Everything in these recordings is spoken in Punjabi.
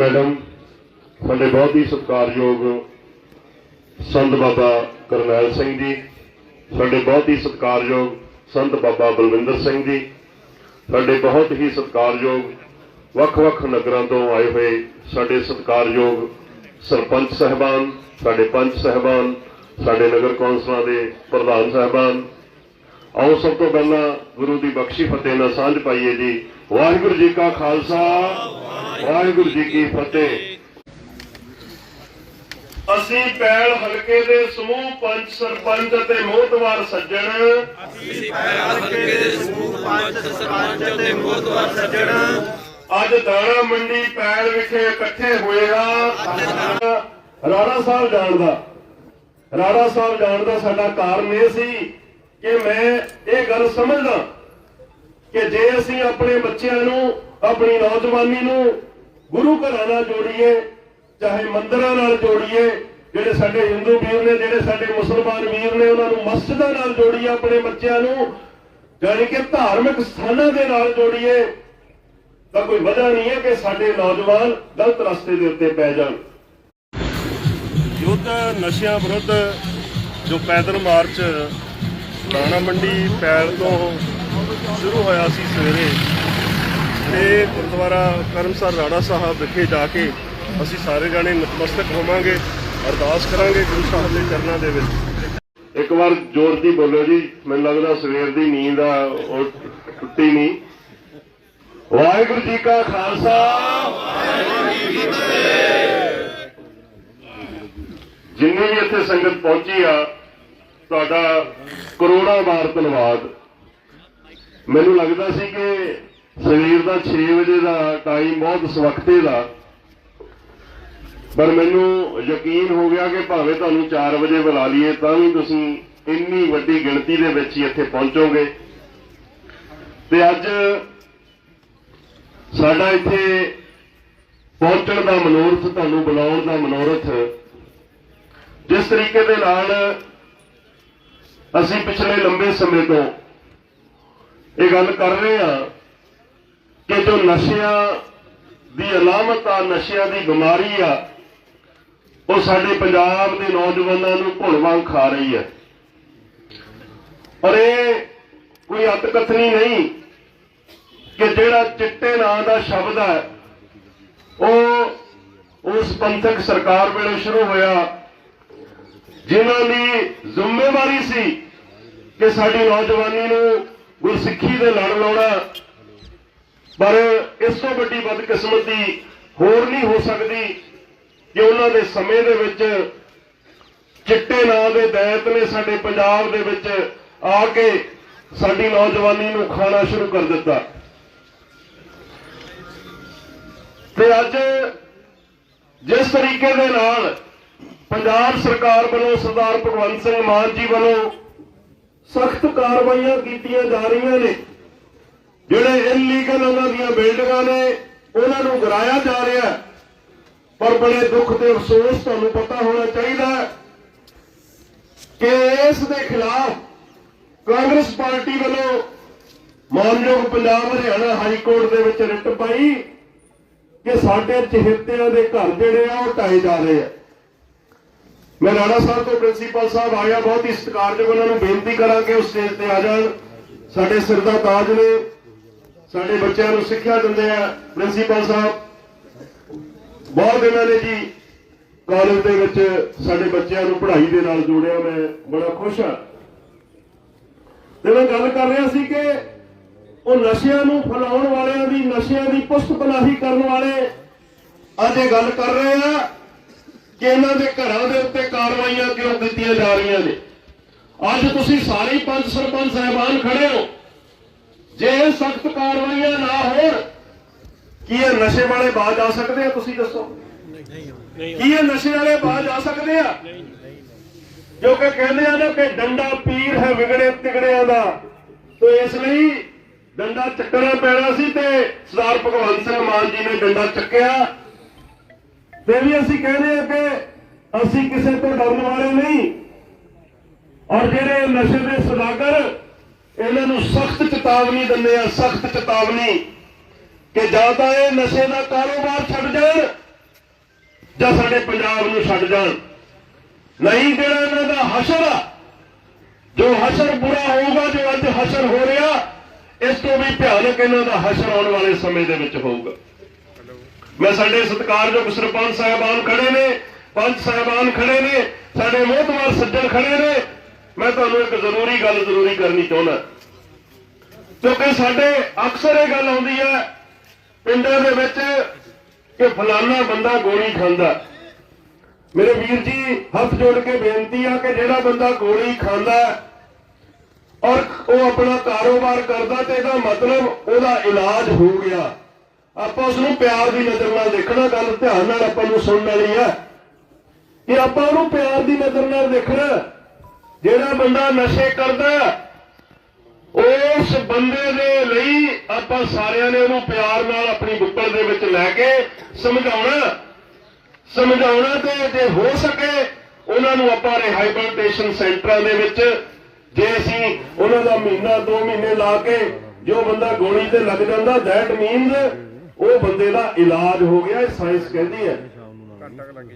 ਮੈਡਮ, ਸਾਡੇ ਬਹੁਤ ਹੀ ਸਤਿਕਾਰਯੋਗ ਸੰਤ ਬਾਬਾ ਕਰਨੈਲ ਸਿੰਘ ਜੀ, ਸਾਡੇ ਬਹੁਤ ਹੀ ਸਤਿਕਾਰਯੋਗ ਸੰਤ ਬਾਬਾ ਬਲਵਿੰਦਰ ਸਿੰਘ ਜੀ, ਸਾਡੇ ਬਹੁਤ ਹੀ ਸਤਿਕਾਰਯੋਗ ਵੱਖ-ਵੱਖ ਨਗਰਾਂ ਤੋਂ ਆਏ ਹੋਏ ਸਾਡੇ ਸਤਿਕਾਰਯੋਗ ਸਰਪੰਚ ਸਹਿਬਾਨ, ਸਾਡੇ ਪੰਚ ਸਹਿਬਾਨ, ਸਾਡੇ ਨਗਰ ਕੌਂਸਲਾਂ ਦੇ ਪ੍ਰਧਾਨ ਸਹਿਬਾਨ। ਆਓ ਸਭ ਤੋਂ ਪਹਿਲਾਂ ਗੁਰੂ ਦੀ ਬਖਸ਼ੀ ਫਤਿਹ ਨਾਲ ਸਾਂਝ ਪਾਈਏ ਜੀ। ਵਾਹਿਗੁਰੂ ਜੀ ਕਾ ਖਾਲਸਾ। ਵਾਹਿਗੁਰੂ ਜੀ ਕੀ ਫਤਿਹ। ਅਸੀਂ ਪੈਲ ਹਲਕੇ ਦੇ ਸਮੂਹ ਪੰਚ ਸਰਪੰਚ ਅਤੇ ਮੋਹਤਵਾਰ ਸੱਜਣ। ਹਲਕੇ ਦੇ ਸਮੂਹ ਪੰਚ ਸਰਪੰਚ ਅਤੇ ਮੋਹਤਵਾਰ ਸੱਜਣ। ਅੱਜ ਦਾਣਾ ਮੰਡੀ ਪੈਲ ਵਿਖੇ ਇਕੱਠੇ ਹੋਏ ਆ। ਰਾਣਾ ਸਾਹਿਬ ਜਾਣ ਦਾ। ਰਾਣਾ ਸਾਹਿਬ ਜਾਣ ਦਾ ਸਾਡਾ ਕਾਰਨ ਇਹ ਸੀ ਕਿ ਮੈਂ ਇਹ ਗੱਲ ਸਮਝਦਾ ਕਿ ਜੇ ਅਸੀਂ ਆਪਣੇ ਬੱਚਿਆਂ ਨੂੰ ਆਪਣੀ ਨੌਜਵਾਨੀ ਨੂੰ ਗੁਰੂ ਘਰਾਂ ਨਾਲ ਜੋੜੀਏ, ਚਾਹੇ ਮੰਦਰਾਂ ਨਾਲ ਜੋੜੀਏ, ਜਿਹੜੇ ਸਾਡੇ ਹਿੰਦੂ ਵੀਰ ਨੇ, ਜਿਹੜੇ ਸਾਡੇ ਮੁਸਲਮਾਨ ਵੀਰ ਨੇ, ਉਹਨਾਂ ਨੂੰ ਮਸਜਿਦਾਂ ਨਾਲ ਜੋੜੀਏ ਆਪਣੇ ਬੱਚਿਆਂ ਨੂੰ, ਜਾਣੀ ਕਿ ਧਾਰਮਿਕ ਸਥਾਨਾਂ ਦੇ ਨਾਲ ਜੋੜੀਏ, ਤਾਂ ਕੋਈ ਵਜ੍ਹਾ ਨਹੀਂ ਹੈ ਕਿ ਸਾਡੇ ਨੌਜਵਾਨ ਗਲਤ ਰਸਤੇ ਦੇ ਉੱਤੇ ਪੈ ਜਾਣ। ਯੁੱਧ ਨਸ਼ਿਆਂ ਵਿਰੁੱਧ ਜੋ ਪੈਦਲ ਮਾਰਚ ਦਾਣਾ ਮੰਡੀ ਪੈਲ ਤੋਂ ਸ਼ੁਰੂ ਹੋਇਆ ਸੀ ਸਵੇਰੇ ਤੇ ਗੁਰਦੁਆਰਾ ਕਰਮਸਰ ਰਾਣਾ ਸਾਹਿਬ ਵਿਖੇ ਜਾ ਕੇ ਅਸੀਂ ਸਾਰੇ ਜਾਣੇ ਨਤਮਸਤਕ ਹੋਵਾਂਗੇ, ਅਰਦਾਸ ਕਰਾਂਗੇ ਗੁਰੂ ਸਾਹਿਬ ਦੇ ਚਰਨਾਂ ਦੇ ਵਿੱਚ। ਇੱਕ ਵਾਰ ਜ਼ੋਰ ਦੀ ਬੋਲੋ ਜੀ, ਮੈਨੂੰ ਲੱਗਦਾ ਸਵੇਰ ਦੀ ਨੀਂਦ ਆ, ਉਹ ਟੁੱਟੀ ਨਹੀਂ। ਵਾਹਿਗੁਰੂ ਜੀ ਕਾ ਖਾਲਸਾ। ਜਿੰਨੀ ਵੀ ਇੱਥੇ ਸੰਗਤ ਪਹੁੰਚੀ ਆ, ਤੁਹਾਡਾ ਕਰੋੜਾਂ ਵਾਰ ਧੰਨਵਾਦ। ਮੈਨੂੰ ਲੱਗਦਾ ਸੀ ਕਿ ਸਵੇਰ ਦਾ 6 ਵਜੇ ਦਾ ਟਾਈਮ ਬਹੁਤ ਸਵਖਤੇ ਦਾ। ਪਰ ਮੈਨੂੰ ਯਕੀਨ ਹੋ ਗਿਆ ਕਿ ਭਾਵੇਂ ਤੁਹਾਨੂੰ 4 ਵਜੇ ਬੁਲਾ ਲਈਏ, ਤਾਂ ਵੀ ਤੁਸੀਂ ਇੰਨੀ ਵੱਡੀ ਗਿਣਤੀ ਦੇ ਵਿੱਚ ਹੀ ਇੱਥੇ ਪਹੁੰਚੋਗੇ। ਤੇ ਅੱਜ ਸਾਡਾ ਇੱਥੇ ਪਹੁੰਚਣ ਦਾ ਮਨੋਰਥ, ਤੁਹਾਨੂੰ ਬੁਲਾਉਣ ਦਾ ਮਨੋਰਥ, ਜਿਸ ਤਰੀਕੇ ਦੇ ਨਾਲ ਅਸੀਂ ਪਿਛਲੇ ਲੰਬੇ ਸਮੇਂ ਤੋਂ ਇਹ ਗੱਲ ਕਰ ਰਹੇ ਹਾਂ। ਕਿ ਜੋ ਨਸ਼ਿਆਂ ਦੀ ਅਲਾਮਤ ਆ, ਨਸ਼ਿਆਂ ਦੀ ਬਿਮਾਰੀ ਆ, ਉਹ ਸਾਡੇ ਪੰਜਾਬ ਦੇ ਨੌਜਵਾਨਾਂ ਨੂੰ ਭੁੱਲ ਵਾਂਗ ਖਾ ਰਹੀ ਹੈ। ਔਰ ਇਹ ਕੋਈ ਅਤਕਥਨੀ ਨਹੀਂ ਕਿ ਜਿਹੜਾ ਚਿੱਟੇ ਨਾਂ ਦਾ ਸ਼ਬਦ ਹੈ, ਉਹ ਉਸ ਪੰਥਕ ਸਰਕਾਰ ਵੇਲੇ ਸ਼ੁਰੂ ਹੋਇਆ, ਜਿਨ੍ਹਾਂ ਦੀ ਜ਼ਿੰਮੇਵਾਰੀ ਸੀ ਕਿ ਸਾਡੀ ਨੌਜਵਾਨੀ ਨੂੰ ਗੁਰਸਿੱਖੀ ਦੇ ਲੜ ਲਾਉਣਾ ਪਰ ਇਸ ਤੋਂ ਵੱਡੀ ਬਦਕਿਸਮਤੀ ਹੋਰ ਨਹੀਂ ਹੋ ਸਕਦੀ ਕਿ ਉਹਨਾਂ ਦੇ ਸਮੇਂ ਦੇ ਵਿੱਚ ਚਿੱਟੇ ਨਾਂ ਦੇ ਦੈਤ ਨੇ ਸਾਡੇ ਪੰਜਾਬ ਦੇ ਵਿੱਚ ਆ ਕੇ ਸਾਡੀ ਨੌਜਵਾਨੀ ਨੂੰ ਖਾਣਾ ਸ਼ੁਰੂ ਕਰ ਦਿੱਤਾ। ਤੇ ਅੱਜ ਜਿਸ ਤਰੀਕੇ ਦੇ ਨਾਲ ਪੰਜਾਬ ਸਰਕਾਰ ਵੱਲੋਂ ਸਰਦਾਰ ਭਗਵੰਤ ਸਿੰਘ ਮਾਨ ਜੀ ਵੱਲੋਂ ਸਖਤ ਕਾਰਵਾਈਆਂ ਕੀਤੀਆਂ ਜਾ ਰਹੀਆਂ ਨੇ ਜਿਹੜੇ ਇਲੀਗਲ ਉਹਨਾਂ ਦੀਆਂ ਬਿਲਡਿੰਗਾਂ ਨੇ, ਉਹਨਾਂ ਨੂੰ ਗਰਾਇਆ ਜਾ ਰਿਹਾ ਹੈ। ਪਰ ਬੜੇ ਦੁੱਖ ਤੇ ਅਫਸੋਸ ਤੁਹਾਨੂੰ ਪਤਾ ਹੋਣਾ ਚਾਹੀਦਾ ਕਿ ਇਸ ਦੇ ਖਿਲਾਫ ਕਾਂਗਰਸ ਪਾਰਟੀ ਵੱਲੋਂ ਮਾਨਯੋਗ ਪੰਜਾਬ ਹਰਿਆਣਾ ਹਾਈ ਕੋਰਟ ਦੇ ਵਿੱਚ ਰਿਟ ਪਾਈ ਕਿ ਸਾਡੇ ਚਹਿੱਤਿਆਂ ਦੇ ਘਰ ਜਿਹੜੇ ਆ, ਉਹ ਢਾਏ ਜਾ ਰਹੇ ਆ ਮੈਂ ਰਾਣਾ ਸਾਹਿਬ ਤੋਂ ਪ੍ਰਿੰਸੀਪਲ ਸਾਹਿਬ ਆਇਆ, ਬਹੁਤ ਹੀ ਸਤਿਕਾਰਯੋਗ ਉਹਨਾਂ ਨੂੰ ਬੇਨਤੀ ਕਰਾਂ ਕਿ ਉਹ ਸਟੇਜ ਤੇ ਆ ਜਾਣ ਸਾਡੇ ਸਿਰ ਦਾ ਤਾਜ ਨੇ ਸਾਡੇ ਬੱਚਿਆਂ ਨੂੰ ਸਿੱਖਿਆ ਦਿੰਦੇ ਆ ਪ੍ਰਿੰਸੀਪਲ ਸਾਹਿਬ। ਬਹੁਤ ਇਹਨਾਂ ਨੇ ਜੀ ਕਾਲਜ ਦੇ ਵਿੱਚ ਸਾਡੇ ਬੱਚਿਆਂ ਨੂੰ ਪੜ੍ਹਾਈ ਦੇ ਨਾਲ ਜੋੜਿਆ, ਮੈਂ ਬੜਾ ਖੁਸ਼ ਹਾਂ। ਤੇ ਮੈਂ ਗੱਲ ਕਰ ਰਿਹਾ ਸੀ ਕਿ ਉਹ ਨਸ਼ਿਆਂ ਨੂੰ ਫੈਲਾਉਣ ਵਾਲਿਆਂ ਦੀ, ਨਸ਼ਿਆਂ ਦੀ ਪੁਸਤ ਪਨਾਹੀ ਕਰਨ ਵਾਲੇ ਅੱਜ ਇਹ ਗੱਲ ਕਰ ਰਹੇ ਆ ਕਿ ਇਹਨਾਂ ਦੇ ਘਰਾਂ ਦੇ ਉੱਤੇ ਕਾਰਵਾਈਆਂ ਕਿਉਂ ਕੀਤੀਆਂ ਜਾ ਰਹੀਆਂ ਨੇ। ਅੱਜ ਤੁਸੀਂ ਸਾਰੇ ਹੀ ਪੰਜ ਸਰਪੰਚ ਸਾਹਿਬਾਨ ਖੜੇ ਹੋ। ਜੇ ਸਖਤ ਕਾਰਵਾਈਆਂ ਨਾ ਹੋਣ ਕੀ ਇਹ ਨਸ਼ੇ ਵਾਲੇ ਬਾਜ ਆ ਸਕਦੇ ਆ, ਤੁਸੀਂ ਦੱਸੋ? ਕੀ ਇਹ ਨਸ਼ੇ ਵਾਲੇ ਬਾਜ ਆ ਸਕਦੇ ਆ? ਜੋ ਕਿ ਕਹਿੰਦੇ ਆ ਨਾ ਕਿ ਡੰਡਾ ਪੀਰ ਹੈ ਵਿਗੜੇ ਤਿਗੜਿਆਂ ਦਾ, ਤੋ ਇਸ ਲਈ ਡੰਡਾ ਚੱਕਣਾ ਪੈਣਾ ਸੀ ਤੇ ਸਰਦਾਰ ਭਗਵੰਤ ਸਿੰਘ ਮਾਨ ਜੀ ਨੇ ਡੰਡਾ ਚੱਕਿਆ। ਤੇ ਵੀ ਅਸੀਂ ਕਹਿੰਦੇ ਆ ਕਿ ਅਸੀਂ ਕਿਸੇ ਤੋਂ ਡਰਨ ਵਾਲੇ ਨਹੀਂ। ਔਰ ਜਿਹੜੇ ਨਸ਼ੇ ਦੇ ਸੁਦਾਗਰ ਇਹਨਾਂ ਨੂੰ ਸਖਤ ਚੇਤਾਵਨੀ ਦਿੰਦੇ ਆ, ਸਖਤ ਚੇਤਾਵਨੀ ਕਿ ਜਾਂ ਤਾਂ ਇਹ ਨਸ਼ੇ ਦਾ ਕਾਰੋਬਾਰ ਛੱਡ ਜਾਣ ਜਾਂ ਸਾਡੇ ਪੰਜਾਬ ਨੂੰ ਛੱਡ ਜਾਣ। ਨਹੀਂ, ਜਿਹੜਾ ਇਹਨਾਂ ਦਾ ਹਸ਼ਰ ਆ, ਜੋ ਹਸ਼ਰ ਬੁਰਾ ਹੋਊਗਾ, ਜੋ ਅੱਜ ਹਸ਼ਰ ਹੋ ਰਿਹਾ, ਇਸ ਤੋਂ ਵੀ ਭਿਆਨਕ ਇਹਨਾਂ ਦਾ ਹਸ਼ਰ ਆਉਣ ਵਾਲੇ ਸਮੇਂ ਦੇ ਵਿੱਚ ਹੋਊਗਾ। ਮੈਂ ਸਾਡੇ ਸਤਿਕਾਰਯੋਗ ਸਰਪੰਚ ਸਾਹਿਬਾਨ ਖੜੇ ਨੇ, ਪੰਚ ਸਾਹਿਬਾਨ ਖੜੇ ਨੇ, ਸਾਡੇ ਮੋਹਤਵਾਰ ਸੱਜਣ ਖੜੇ ਨੇ ਮੈਂ ਤੁਹਾਨੂੰ ਇੱਕ ਜ਼ਰੂਰੀ ਗੱਲ ਜ਼ਰੂਰੀ ਕਰਨੀ ਚਾਹੁੰਦਾ। ਕਿਉਂਕਿ ਸਾਡੇ ਅਕਸਰ ਇਹ ਗੱਲ ਆਉਂਦੀ ਹੈ, ਪਿੰਡਾਂ ਦੇ ਵਿੱਚ ਕਿ ਫਲਾਨਾ ਬੰਦਾ ਗੋਲੀ ਖਾਂਦਾ। ਮੇਰੇ ਵੀਰ ਜੀ, ਹੱਥ ਜੋੜ ਕੇ ਬੇਨਤੀ ਆ ਕਿ ਜਿਹੜਾ ਬੰਦਾ ਗੋਲੀ ਖਾਂਦਾ ਔਰ ਉਹ ਆਪਣਾ ਕਾਰੋਬਾਰ ਕਰਦਾ ਤੇ ਇਹਦਾ ਮਤਲਬ ਉਹਦਾ ਇਲਾਜ ਹੋ ਗਿਆ। ਆਪਾਂ ਉਸ ਨੂੰ ਪਿਆਰ ਦੀ ਨਜ਼ਰ ਨਾਲ ਦੇਖਣਾ, ਗੱਲ ਧਿਆਨ ਨਾਲ ਆਪਾਂ ਨੂੰ ਸੁਣਨ ਵਾਲੀ ਹੈ ਕਿ ਆਪਾਂ ਉਹਨੂੰ ਪਿਆਰ ਦੀ ਨਜ਼ਰ ਨਾਲ ਦੇਖਣਾ ਜਿਹੜਾ ਬੰਦਾ ਨਸ਼ੇ ਕਰਦਾ ਉਸ ਬੰਦੇ ਦੇ ਲਈ ਆਪਾਂ ਸਾਰਿਆਂ ਨੇ ਉਹਨੂੰ ਪਿਆਰ ਨਾਲ ਆਪਣੀ ਬੁੱਕਲ ਦੇ ਵਿੱਚ ਲੈ ਕੇ ਸਮਝਾਉਣਾ। ਸਮਝਾਉਣਾ ਤੇ ਜੇ ਹੋ ਸਕੇ ਉਹਨਾਂ ਨੂੰ ਆਪਾਂ ਰਿਹਾਈਬਿਲਿਟੇਸ਼ਨ ਸੈਂਟਰਾਂ ਦੇ ਵਿੱਚ ਜੇ ਅਸੀਂ ਉਹਨਾਂ ਦਾ ਮਹੀਨਾ 2 ਮਹੀਨੇ ਲਾ ਕੇ ਜੋ ਬੰਦਾ ਗੋਲੀ ਤੇ ਲੱਗ ਜਾਂਦਾ ਦੈਟ ਮੀਨਸ ਉਹ ਬੰਦੇ ਦਾ ਇਲਾਜ ਹੋ ਗਿਆ ਇਹ ਸਾਇੰਸ ਕਹਿੰਦੀ ਹੈ।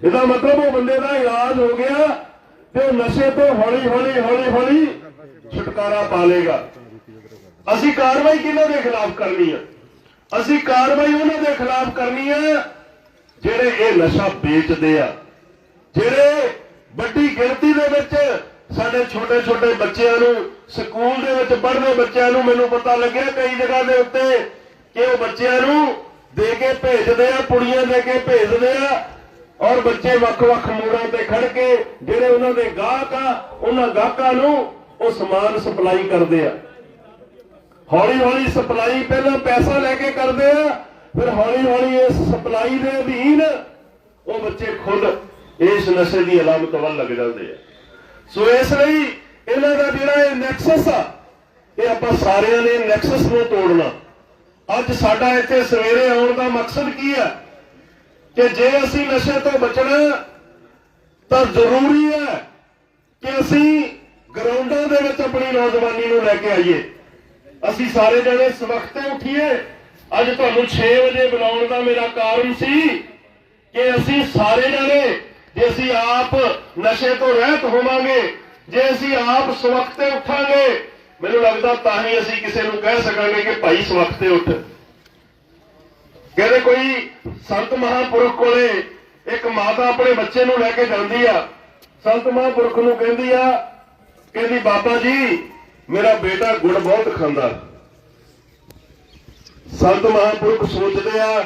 ਇਹਦਾ ਮਤਲਬ ਉਹ ਬੰਦੇ ਦਾ ਇਲਾਜ ਹੋ ਗਿਆ ਤੇ ਉਹ ਨਸ਼ੇ ਤੋਂ ਹੌਲੀ ਹੌਲੀ ਹੌਲੀ ਹੌਲੀ ਛੁਟਕਾਰਾ ਪਾ ਲੇਗਾ ਅਸੀਂ ਕਾਰਵਾਈ ਕਿਹਨਾਂ ਦੇ ਖਿਲਾਫ ਕਰਨੀ ਹੈ ਅਸੀਂ ਕਾਰਵਾਈ ਉਹਨਾਂ ਦੇ ਖਿਲਾਫ ਕਰਨੀ ਹੈ ਜਿਹੜੇ ਇਹ ਨਸ਼ਾ ਵੇਚਦੇ ਆ। ਜਿਹੜੇ ਵੱਡੀ ਗਿਣਤੀ ਦੇ ਵਿੱਚ ਸਾਡੇ ਛੋਟੇ ਛੋਟੇ ਬੱਚਿਆਂ ਨੂੰ ਸਕੂਲ ਦੇ ਵਿੱਚ ਪੜ੍ਹਦੇ ਬੱਚਿਆਂ ਨੂੰ ਮੈਨੂੰ ਪਤਾ ਲੱਗਿਆ ਕਈ ਜਗ੍ਹਾ ਦੇ ਉੱਤੇ ਕਿ ਉਹ ਬੱਚਿਆਂ ਨੂੰ ਦੇ ਕੇ ਭੇਜਦੇ ਆ ਪੁੜੀਆਂ ਦੇ ਕੇ ਭੇਜਦੇ ਆ। ਔਰ ਬੱਚੇ ਵੱਖ-ਵੱਖ ਮੋੜਾਂ ਤੇ ਖੜ ਕੇ ਜਿਹੜੇ ਉਹਨਾਂ ਦੇ ਗਾਹਕ ਆ, ਉਹਨਾਂ ਗਾਹਕਾਂ ਨੂੰ ਉਹ ਸਮਾਨ ਸਪਲਾਈ ਕਰਦੇ ਆ। ਹੌਲੀ ਹੌਲੀ ਸਪਲਾਈ ਪਹਿਲਾਂ ਪੈਸਾ ਲੈ ਕੇ ਕਰਦੇ ਆ, ਫਿਰ ਹੌਲੀ ਹੌਲੀ ਇਸ ਸਪਲਾਈ ਦੇ ਅਧੀਨ ਉਹ ਬੱਚੇ ਖੁਦ ਇਸ ਨਸ਼ੇ ਦੀ ਅਲਾਮਤ ਵੱਲ ਲੱਗ ਜਾਂਦੇ ਆ। ਸੋ ਇਸ ਲਈ ਇਹਨਾਂ ਦਾ ਜਿਹੜਾ ਇਹ ਨੈਕਸਸ ਆ, ਇਹ ਆਪਾਂ ਸਾਰਿਆਂ ਨੇ ਨੈਕਸਸ ਨੂੰ ਤੋੜਨਾ। ਅੱਜ ਸਾਡਾ ਇੱਥੇ ਸਵੇਰੇ ਆਉਣ ਦਾ ਮਕਸਦ ਕੀ ਹੈ ਕਿ ਜੇ ਅਸੀਂ ਨਸ਼ੇ ਤੋਂ ਬਚਣਾ ਤਾਂ ਜ਼ਰੂਰੀ ਹੈ ਕਿ ਅਸੀਂ ਗਰਾਊਂਡਾਂ ਦੇ ਵਿੱਚ ਆਪਣੀ ਨੌਜਵਾਨੀ ਨੂੰ ਲੈ ਕੇ ਆਈਏ। ਅਸੀਂ ਸਾਰੇ ਜਣੇ ਸਵਖਤੇ ਉੱਠੀਏ। ਅੱਜ ਤੁਹਾਨੂੰ 6 ਵਜੇ ਬੁਲਾਉਣ ਦਾ ਮੇਰਾ ਕਾਰਨ ਸੀ ਕਿ ਅਸੀਂ ਸਾਰੇ ਜਣੇ, ਜੇ ਅਸੀਂ ਆਪ ਨਸ਼ੇ ਤੋਂ ਰਹਿਤ ਹੋਵਾਂਗੇ, ਜੇ ਅਸੀਂ ਆਪ ਸਵਖਤੇ ਉੱਠਾਂਗੇ, ਮੈਨੂੰ ਲੱਗਦਾ ਤਾਂ ਹੀ ਅਸੀਂ ਕਿਸੇ ਨੂੰ ਕਹਿ ਸਕਾਂਗੇ ਕਿ ਭਾਈ ਸਵਖਤੇ ਉੱਠ। ਕਹਿੰਦੇ ਕੋਈ ਸੰਤ ਮਹਾਪੁਰਖ ਕੋਲੇ ਇੱਕ ਮਾਤਾ ਆਪਣੇ ਬੱਚੇ ਨੂੰ ਲੈ ਕੇ ਜਾਂਦੀ ਆ, ਸੰਤ ਮਹਾਪੁਰਖ ਨੂੰ ਕਹਿੰਦੀ ਆ, ਕਹਿੰਦੀ, ਬਾਬਾ ਜੀ, ਮੇਰਾ ਬੇਟਾ ਗੁੜ ਬਹੁਤ ਖਾਂਦਾ। ਸੰਤ ਮਹਾਪੁਰਖ ਸੋਚਦੇ ਆ,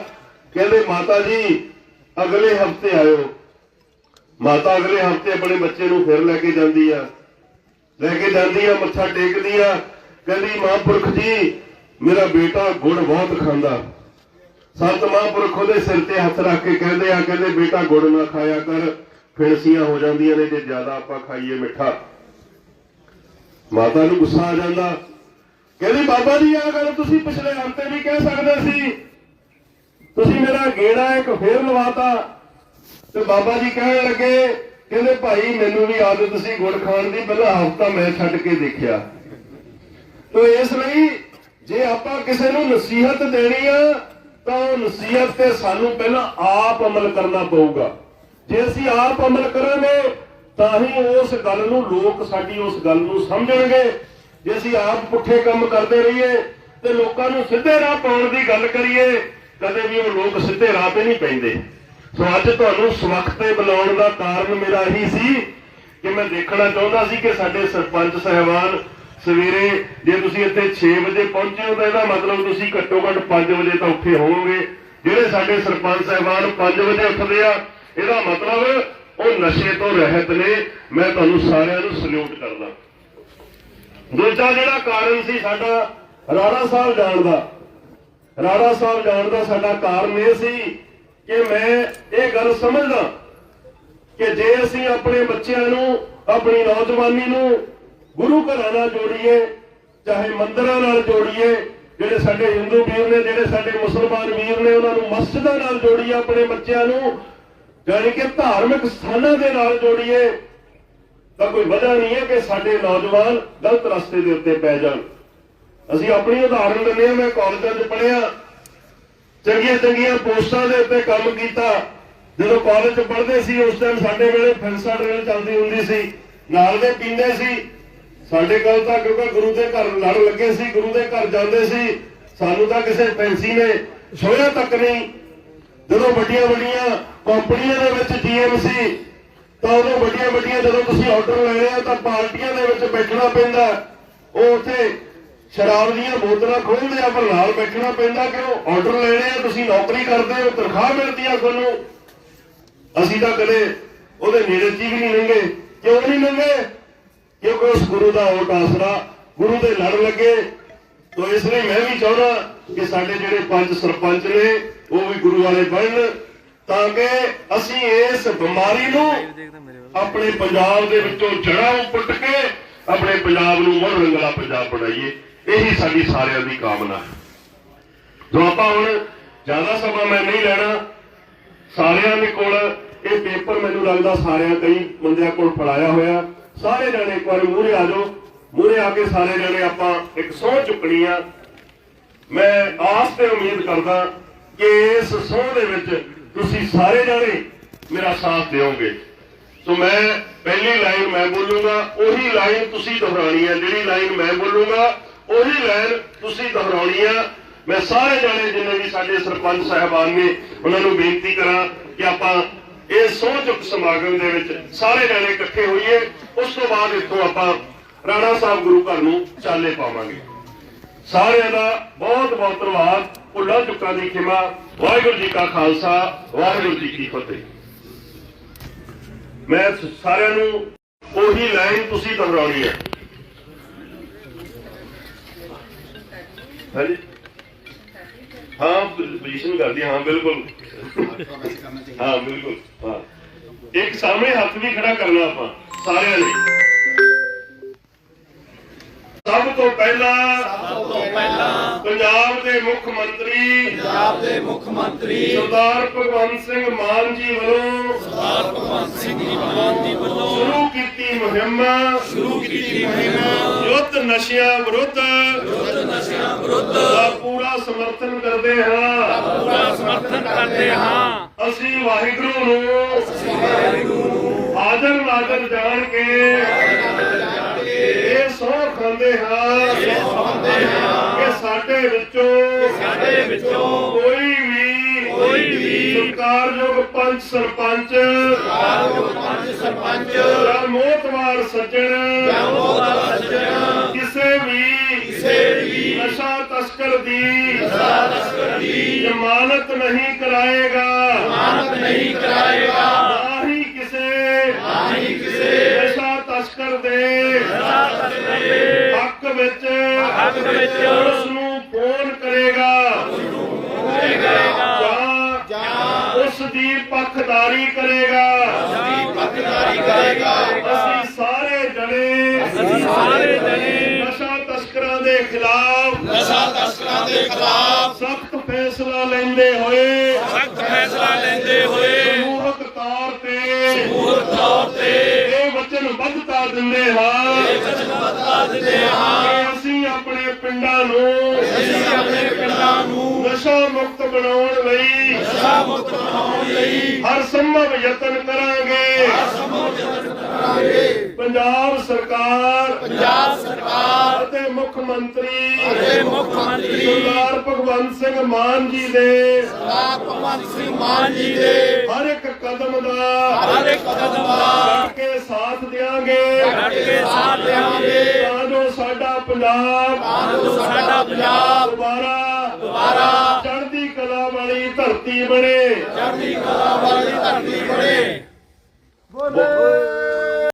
ਕਹਿੰਦੇ, ਮਾਤਾ ਜੀ, ਅਗਲੇ ਹਫ਼ਤੇ ਆਇਓ। ਮਾਤਾ ਅਗਲੇ ਹਫ਼ਤੇ ਆਪਣੇ ਬੱਚੇ ਨੂੰ ਫਿਰ ਲੈ ਕੇ ਜਾਂਦੀ ਆ। ਲੈ ਕੇ ਜਾਂਦੀ ਆ, ਮੱਥਾ ਟੇਕਦੀ ਆ, ਕਹਿੰਦੀ, ਮਹਾਂਪੁਰਖ ਜੀ, ਮੇਰਾ ਬੇਟਾ ਗੁੜ ਬਹੁਤ ਖਾਂਦਾ। ਸੰਤ ਮਹਾਂਪੁਰਖ ਉਹਦੇ ਸਿਰ ਤੇ ਹੱਥ ਰੱਖ ਕੇ ਕਹਿੰਦੇ ਆ, ਕਹਿੰਦੇ ਬੇਟਾ ਗੁੜ ਨਾ ਖਾਇਆ ਕਰ ਫਿਣਸੀਆਂ ਹੋ ਜਾਂਦੀਆਂ ਨੇ, ਜੇ ਜ਼ਿਆਦਾ ਆਪਾਂ ਖਾਈਏ ਮਿੱਠਾ। ਮਾਤਾ ਨੂੰ ਗੁੱਸਾ ਆ ਜਾਂਦਾ। ਕਹਿੰਦੀ, ਬਾਬਾ ਜੀ ਆ ਗੱਲ ਤੁਸੀਂ ਪਿਛਲੇ ਹਫ਼ਤੇ ਵੀ ਕਹਿ ਸਕਦੇ ਸੀ। ਤੁਸੀਂ ਮੇਰਾ ਗੇੜਾ ਇੱਕ ਫੇਰ ਲਵਾਤਾ। ਤੇ ਬਾਬਾ ਜੀ ਕਹਿਣ ਲੱਗੇ, ਕਹਿੰਦੇ, ਭਾਈ, ਮੈਨੂੰ ਵੀ ਆਦਤ ਸੀ ਗੁੜ ਖਾਣ ਦੀ, ਪਹਿਲਾ ਹਫ਼ਤਾ ਮੈਂ ਛੱਡ ਕੇ ਦੇਖਿਆ। ਤੋ ਇਸ ਲਈ, ਜੇ ਆਪਾਂ ਕਿਸੇ ਨੂੰ ਨਸੀਹਤ ਦੇਣੀ ਆ ਤਾਂ ਉਹ ਨਸੀਹਤ ਤੇ ਸਾਨੂੰ ਪਹਿਲਾਂ ਆਪ ਅਮਲ ਕਰਨਾ ਪਊਗਾ। ਜੇ ਅਸੀਂ ਆਪ ਅਮਲ ਕਰਾਂਗੇ, ਤਾਂ ਹੀ ਉਸ ਗੱਲ ਨੂੰ ਲੋਕ ਸਾਡੀ ਉਸ ਗੱਲ ਨੂੰ ਸਮਝਣਗੇ। ਜੇ ਅਸੀਂ ਆਪ ਪੁੱਠੇ ਕੰਮ ਕਰਦੇ ਰਹੀਏ, ਤੇ ਲੋਕਾਂ ਨੂੰ ਸਿੱਧੇ ਰਾਹ ਪਾਉਣ ਦੀ ਗੱਲ ਕਰੀਏ, ਕਦੇ ਵੀ ਉਹ ਲੋਕ ਸਿੱਧੇ ਰਾਹ ਤੇ ਨਹੀਂ ਪੈਂਦੇ। ਸੋ ਅੱਜ ਤੁਹਾਨੂੰ ਸਵਖਤ ਤੇ ਬੁਲਾਉਣ ਦਾ ਕਾਰਨ ਮੇਰਾ ਇਹੀ ਸੀ ਕਿ ਮੈਂ ਦੇਖਣਾ ਚਾਹੁੰਦਾ ਸੀ ਕਿ ਸਾਡੇ ਸਰਪੰਚ ਸਹਿਬਾਨ ਸਵੇਰੇ ਜੇ ਤੁਸੀਂ ਇੱਥੇ 6 ਵਜੇ ਪਹੁੰਚੇ ਹੋ ਤਾਂ ਇਹਦਾ ਮਤਲਬ ਤੁਸੀਂ ਘੱਟੋ ਘੱਟ 5 ਵਜੇ ਤਾਂ ਉੱਠੇ ਹੋਵੋਗੇ। ਜਿਹੜੇ ਸਾਡੇ ਸਰਪੰਚ ਸਾਹਿਬਾਨ 5 ਵਜੇ ਉੱਠਦੇ ਆ, ਇਹਦਾ ਮਤਲਬ ਉਹ ਨਸ਼ੇ ਤੋਂ ਰਹਿਤ ਨੇ। ਮੈਂ ਤੁਹਾਨੂੰ ਸਾਰਿਆਂ ਨੂੰ ਸਲੂਟ ਕਰਦਾ। ਦੂਜਾ ਜਿਹੜਾ ਕਾਰਨ ਸੀ ਸਾਡਾ ਰਾਣਾ ਸਾਹਿਬ ਜਾਣ ਦਾ। ਰਾਣਾ ਸਾਹਿਬ ਜਾਣ ਦਾ ਸਾਡਾ ਕਾਰਨ ਇਹ ਸੀ ਕਿ ਮੈਂ ਇਹ ਗੱਲ ਸਮਝਦਾ ਕਿ ਜੇ ਅਸੀਂ ਆਪਣੇ ਬੱਚਿਆਂ ਨੂੰ, ਆਪਣੀ ਨੌਜਵਾਨੀ ਨੂੰ ਗੁਰੂ ਘਰਾਂ ਨਾਲ ਜੋੜੀਏ, ਚਾਹੇ ਮੰਦਰਾਂ ਨਾਲ ਜੋੜੀਏ, ਜਿਹੜੇ ਸਾਡੇ ਹਿੰਦੂ ਵੀਰ ਨੇ, ਜਿਹੜੇ ਸਾਡੇ ਮੁਸਲਮਾਨ ਵੀਰ ਨੇ, ਉਹਨਾਂ ਨੂੰ ਮਸਜਿਦਾਂ ਨਾਲ ਜੋੜੀਏ ਆਪਣੇ ਬੱਚਿਆਂ ਨੂੰ ਯਾਨੀ ਕਿ ਧਾਰਮਿਕ ਸਥਾਨਾਂ ਦੇ ਨਾਲ ਜੋੜੀਏ, ਤਾਂ ਕੋਈ ਵਜ੍ਹਾ ਨਹੀਂ ਹੈ ਕਿ ਸਾਡੇ ਨੌਜਵਾਨ ਗਲਤ ਰਸਤੇ ਦੇ ਉੱਤੇ ਪੈ ਜਾਣ। ਅਸੀਂ ਆਪਣੀ ਉਦਾਹਰਨ ਦਿੰਦੇ ਹਾਂ, ਮੈਂ ਕਾਲਜਾਂ 'ਚ ਪੜ੍ਹਿਆ ਚੰਗੀਆਂ ਚੰਗੀਆਂ ਪੋਸਟਾਂ ਦੇ ਉੱਤੇ ਕੰਮ ਕੀਤਾ। ਜਦੋਂ ਕਾਲਜ ਚ ਪੜ੍ਹਦੇ ਸੀ, ਉਸ ਟਾਈਮ ਸਾਡੇ ਵੇਲੇ ਫੈਂਸਾ ਡਰਿਲ ਚੱਲਦੀ ਹੁੰਦੀ ਸੀ, ਨਾਲ ਦੇ ਪੀਂਦੇ ਸੀ। ਸਾਡੇ ਕੋਲ ਤਾਂ ਕਿਉਂਕਿ ਗੁਰੂ ਦੇ ਘਰ ਲੜ ਲੱਗੇ ਸੀ, ਗੁਰੂ ਦੇ ਘਰ ਜਾਂਦੇ ਸੀ, ਸਾਨੂੰ ਤਾਂ ਕਿਸੇ ਫੈਂਸੀ ਨੇ ਛੋਇਆ ਤੱਕ ਨਹੀਂ। ਜਦੋਂ ਵੱਡੀਆਂ ਵੱਡੀਆਂ ਕੰਪਨੀਆਂ ਦੇ ਵਿੱਚ ਜੀਐਮ ਸੀ, ਤਾਂ ਉਦੋਂ ਵੱਡੀਆਂ ਵੱਡੀਆਂ ਜਦੋਂ ਤੁਸੀਂ ਆਰਡਰ ਲੈਣੇ ਆ ਤਾਂ ਪਾਰਟੀਆਂ ਦੇ ਵਿੱਚ ਬੈਠਣਾ ਪੈਂਦਾ। ਉਹ ਉੱਥੇ ਸ਼ਰਾਬ ਦੀਆਂ ਬੋਤਲਾਂ ਖੋਲਦੇ ਆ ਪਰ ਨਾਲ ਬੈਠਣਾ ਪੈਂਦਾ ਕਿਉਂ ਆਰਡਰ ਲੈਣੇ ਆ ਤੁਸੀਂ ਨੌਕਰੀ ਕਰਦੇ ਹੋ, ਤਨਖਾਹ ਮਿਲਦੀ ਆ ਤੁਹਾਨੂੰ। ਅਸੀਂ ਤਾਂ ਕਦੇ ਉਹਦੇ ਨੇੜੇ ਚ ਹੀ ਵੀ ਨਹੀਂ ਲੰਘੇ। ਕਿਉਂ ਨਹੀਂ ਲੰਘੇ? ਕਿਉਂਕਿ ਉਸ ਗੁਰੂ ਦਾ ਓਟ ਆਸਰਾ ਗੁਰੂ ਦੇ ਲੜ ਲੱਗੇ। ਤੋ ਇਸ ਲਈ ਮੈਂ ਵੀ ਚਾਹੁੰਦਾ ਕਿ ਸਾਡੇ ਜਿਹੜੇ ਪੰਜ ਸਰਪੰਚ ਨੇ, ਉਹ ਵੀ ਗੁਰੂ ਵਾਲੇ ਬਣਨ, ਤਾਂ ਕਿ ਅਸੀਂ ਇਸ ਬਿਮਾਰੀ ਨੂੰ ਆਪਣੇ ਪੰਜਾਬ ਦੇ ਵਿੱਚੋਂ ਜੜਾਂ ਪੁੱਟ ਕੇ ਆਪਣੇ ਪੰਜਾਬ ਨੂੰ ਮੁੜ ਰੰਗਲਾ ਪੰਜਾਬ ਬਣਾਈਏ। ਇਹੀ ਸਾਡੀ ਸਾਰਿਆਂ ਦੀ ਕਾਮਨਾ ਹੈ। ਜੋ ਆਪਾਂ ਹੁਣ ਜ਼ਿਆਦਾ ਸਮਾਂ ਮੈਂ ਨਹੀਂ ਲੈਣਾ, ਸਾਰਿਆਂ ਦੇ ਕੋਲ ਇਹ ਪੇਪਰ ਮੈਨੂੰ ਲੱਗਦਾ ਸਾਰਿਆਂ ਕਈ ਬੰਦਿਆਂ ਕੋਲ ਫੜਾਇਆ ਹੋਇਆ। ਸਾਰੇ ਜਣੇ ਇੱਕ ਵਾਰ ਮੂਹਰੇ ਆ ਜਾਓ। ਮੂਹਰੇ ਆ ਕੇ ਸਾਰੇ ਜਣੇ ਆਪਾਂ ਇੱਕ ਸਹੁੰ ਚੁੱਕਣੀ ਆ। ਮੈਂ ਆਸ ਤੇ ਉਮੀਦ ਕਰਦਾ ਕਿ ਇਸ ਸਹੁੰ ਦੇ ਵਿੱਚ ਤੁਸੀਂ ਸਾਰੇ ਜਣੇ ਮੇਰਾ ਸਾਥ ਦਿਓਗੇ। ਸੋ ਮੈਂ ਪਹਿਲੀ ਲਾਈਨ ਮੈਂ ਬੋਲੂੰਗਾ, ਉਹੀ ਲਾਈਨ ਤੁਸੀਂ ਦੁਹਰਾਣੀ ਹੈ ਜਿਹੜੀ ਲਾਈਨ ਮੈਂ ਬੋਲੂੰਗਾ, ਉਹੀ ਲਾਈਨ ਤੁਸੀਂ ਦੁਹਰਾਉਣੀ ਆ। ਮੈਂ ਸਾਰੇ ਜਣੇ ਜਿੰਨੇ ਵੀ ਸਾਡੇ ਸਰਪੰਚ ਸਾਹਿਬਾਨ ਨੇ, ਉਹਨਾਂ ਨੂੰ ਬੇਨਤੀ ਕਰਾਂ ਕਿ ਆਪਾਂ ਇਹ ਸੋਚਕ ਸਮਾਗਮ ਦੇ ਵਿੱਚ ਸਾਰੇ ਜਣੇ ਇਕੱਠੇ ਹੋਈਏ। ਉਸ ਤੋਂ ਬਾਅਦ ਇੱਥੋਂ ਆਪਾਂ ਰਾਣਾ ਸਾਹਿਬ ਗੁਰੂ ਘਰ ਨੂੰ ਚਾਲੇ ਪਾਵਾਂਗੇ। ਸਾਰਿਆਂ ਦਾ ਬਹੁਤ ਬਹੁਤ ਧੰਨਵਾਦ। ਭੁੱਲਾਂ ਚੁੱਕਾ ਦੀ ਖਿਮਾ। ਵਾਹਿਗੁਰੂ ਜੀ ਕਾ ਖਾਲਸਾ, ਵਾਹਿਗੁਰੂ ਜੀ ਕੀ ਫਤਿਹ। ਮੈਂ ਸਾਰਿਆਂ ਨੂੰ ਉਹੀ ਲਾਈਨ ਤੁਸੀਂ ਦੁਹਰਾਉਣੀ ਹੈ। ਹਾਂ, ਪੋਜੀਸ਼ਨ ਕਰਦੀ ਹਾਂ, ਬਿਲਕੁਲ। ਹਾਂ ਬਿਲਕੁਲ ਇੱਕ ਸਾਹਮਣੇ ਹੱਥ ਵੀ ਖੜਾ ਕਰਨਾ ਆਪਾਂ ਸਾਰਿਆਂ ਨੇ। ਸਭ ਤੋਂ ਪਹਿਲਾਂ ਸਭ ਤੋਂ ਪਹਿਲਾਂ ਪੰਜਾਬ ਦੇ ਮੁੱਖ ਮੰਤਰੀ ਪੰਜਾਬ ਦੇ ਮੁੱਖ ਮੰਤਰੀ ਸਰਦਾਰ ਭਗਵੰਤ ਸਿੰਘ ਮਾਨ ਜੀ ਵੱਲੋਂ ਸਰਦਾਰ ਭਗਵੰਤ ਸਿੰਘ ਜੀ ਮਾਨ ਜੀ ਵੱਲੋਂ ਸ਼ੁਰੂ ਕੀਤੀ ਮੁਹਿੰਮ। ਸ਼ੁਰੂ ਕੀਤੀ ਮੁਹਿੰਮ। ਯੁੱਧ ਨਸ਼ਿਆਂ ਵਿਰੁੱਧ। ਯੁੱਧ ਨਸ਼ਿਆਂ ਵਿਰੁੱਧ। ਦਾ ਪੂਰਾ ਸਮਰਥਨ ਕਰਦੇ ਹਾਂ। ਪੂਰਾ ਸਮਰਥਨ ਕਰਦੇ ਹਾਂ। ਅਸੀਂ ਵਾਹਿਗੁਰੂ ਨੂੰ ਹਾਜ਼ਰ ਨਾਜ਼ਰ ਜਾਣ ਕੇ ਇਹ ਸਹੁੰ ਖਾਂਦੇ ਹਾਂ ਕਿ ਸਾਡੇ ਵਿੱਚੋਂ ਸਾਡੇ ਵਿੱਚੋਂ ਕੋਈ ਵੀ ਸਰਕਾਰਯੋਗ ਪੰਚ ਸਰਪੰਚ। ਪੰਜ ਸਰਪੰਚ। ਜਾਂ ਮੋਤਵਾਰ ਸੱਜਣ। ਉਹਦਾ ਸੱਜਣ। ਕਿਸੇ ਵੀ ਕਿਸੇ ਵੀ ਨਸ਼ਾ ਤਸਕਰ ਦੀ ਤਸਕਰ ਦੀ ਜ਼ਮਾਨਤ ਨਹੀਂ ਕਰਾਏਗਾ। ਮਾਨਤ ਨਹੀਂ ਕਰਾਏਗਾ। ਨਾ ਹੀ ਕਿਸੇ ਨਾ ਹੀ ਕਿਸੇ ਨਸ਼ਾ ਤਸਕਰ ਦੇ ਹੱਕ ਵਿੱਚ ਹੱਕ ਵਿੱਚ ਉਸ ਨੂੰ ਫੋਨ ਕਰੇਗਾ ਜਾਂ ਜਾਂ ਉਸ ਦੀ ਪੱਖਦਾਰੀ ਕਰੇਗਾ। ਪੱਕਦਾਰੀ ਕਰੇਗਾ। ਅਸੀਂ ਸਾਰੇ ਜਣੇ ਅਸੀਂ ਸਾਰੇ ਜਣੇ ਨਸ਼ਾ ਤਸਕਰਾਂ ਦੇ ਖਿਲਾਫ ਨਸ਼ਾ ਤਸਕਰਾਂ ਦੇ ਖਿਲਾਫ ਸਖਤ ਫੈਸਲਾ ਲੈਂਦੇ ਹੋਏ ਸਖਤ ਫੈਸਲਾ ਲੈਂਦੇ ਹੋਏ ਸਮੂਹਕ ਤੌਰ ਤੇ ਪੂਰ ਤੌਰ ਤੇ ਇਹ ਵਚਨਬੱਧਤਾ ਦਿੰਦੇ ਹਾਂ। ਵਚਨਬੱਧਤਾ ਦਿੰਦੇ ਹਾਂ। ਅਸੀਂ ਆਪਣੇ ਪਿੰਡਾਂ ਨੂੰ ਅਸੀਂ ਆਪਣੇ ਪਿੰਡਾਂ ਨੂੰ ਨਸ਼ਾ ਮੁਕਤ ਬਣਾਉਣ ਲਈ। ਨਸ਼ਾ ਮੁਕਤ ਬਣਾਉਣ ਲਈ। ਹਰ ਸੰਭਵ ਯਤਨ ਕਰਾਂਗੇ। ਪੰਜਾਬ ਸਰਕਾਰ ਪੰਜਾਬ ਸਰਕਾਰ ਅਤੇ ਮੁੱਖ ਮੰਤਰੀ ਦੇ ਮੁੱਖ ਮੰਤਰੀ ਸਰਦਾਰ ਭਗਵੰਤ ਸਿੰਘ ਮਾਨ ਜੀ ਦੇ ਸਰਦਾਰ ਭਗਵੰਤ ਸਿੰਘ ਮਾਨ ਜੀ ਦੇ ਹਰ ਇੱਕ ਕਦਮ ਦਾ ਹਰ ਇੱਕ ਕਦਮ ਦਾ ਡਟ ਕੇ ਸਾਥ ਡਟ ਕੇ ਸਾਥ ਦੇਵਾਂਗੇ ਤਾਂ ਜੋ ਸਾਡਾ ਪੰਜਾਬ। ਤਾਂ ਜੋ ਸਾਡਾ ਪੰਜਾਬ। ਦੁਬਾਰਾ ਦੁਬਾਰਾ ਕਲਾ ਵਾਲੀ ਧਰਤੀ ਬਣੇ। ਚੜ੍ਹਦੀ ਕਲਾ ਵਾਲੀ ਧਰਤੀ ਬਣੇ। ਬੋਲੇ।